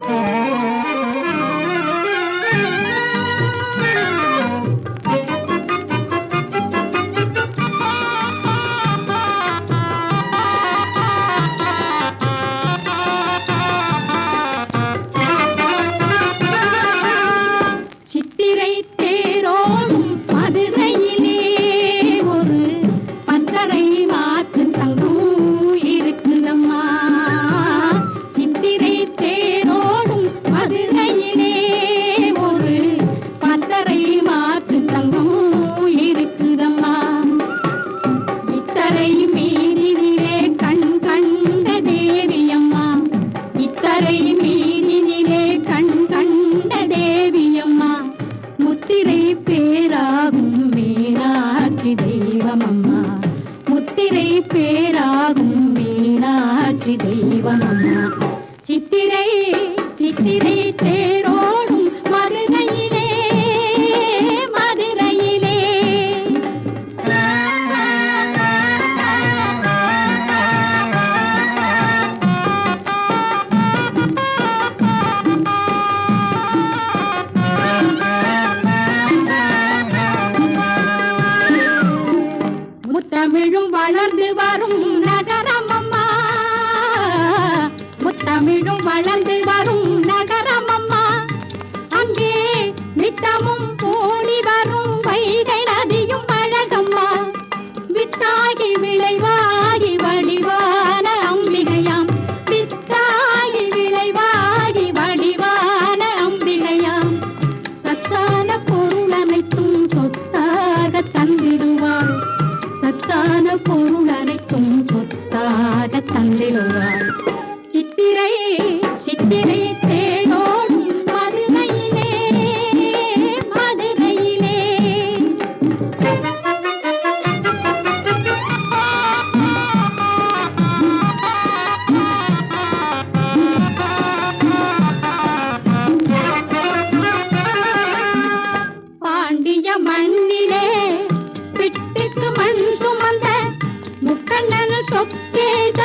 சித்திரை சித்திரை பேராகும் மீனாட்சி தெய்வமம்மா சித்திரை சித்திரை தே வந்திடுவாள் சித்திரை சித்திரை தேனோள் மதுரையிலே மதுரையிலே. பாண்டிய மண்ணிலே பிட்டுக்கு மண் சுமந்த முக்கண்ணன் சொக்கேத.